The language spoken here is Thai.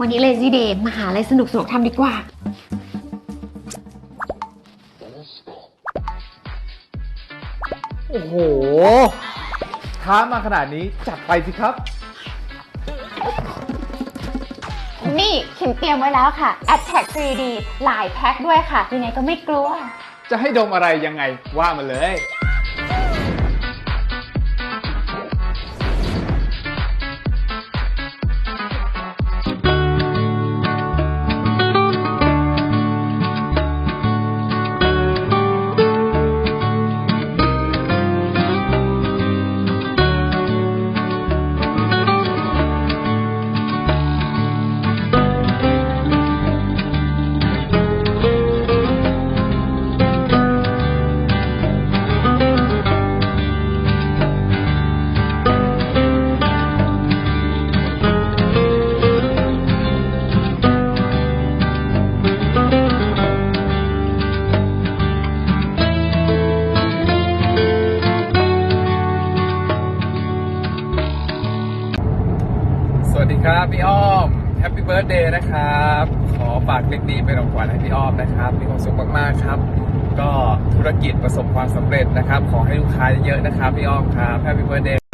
วันนี้ Lazy Day มาหาอะไรสนุกสนุกๆทำดีกว่า โอ้โห ท้ามาขนาดนี้จัดไปสิครับ นี่ขิมเตรียมไว้แล้วค่ะ Attack 3D หลายแพ็คด้วยค่ะ ยังไงก็ไม่กลัว จะให้ดมอะไรยังไงว่ามาเลย ครับพี่อ้อมแฮปปี้เบิร์ดเดย์นะครับ ขอฝากคลิปนี้เป็นของขวัญให้พี่อ้อมนะครับ มีความสุขมากๆครับ ก็ธุรกิจประสบความสำเร็จนะครับ ขอให้ลูกค้าเยอะๆนะครับพี่อ้อมครับแฮปปี้เบิร์ดเดย์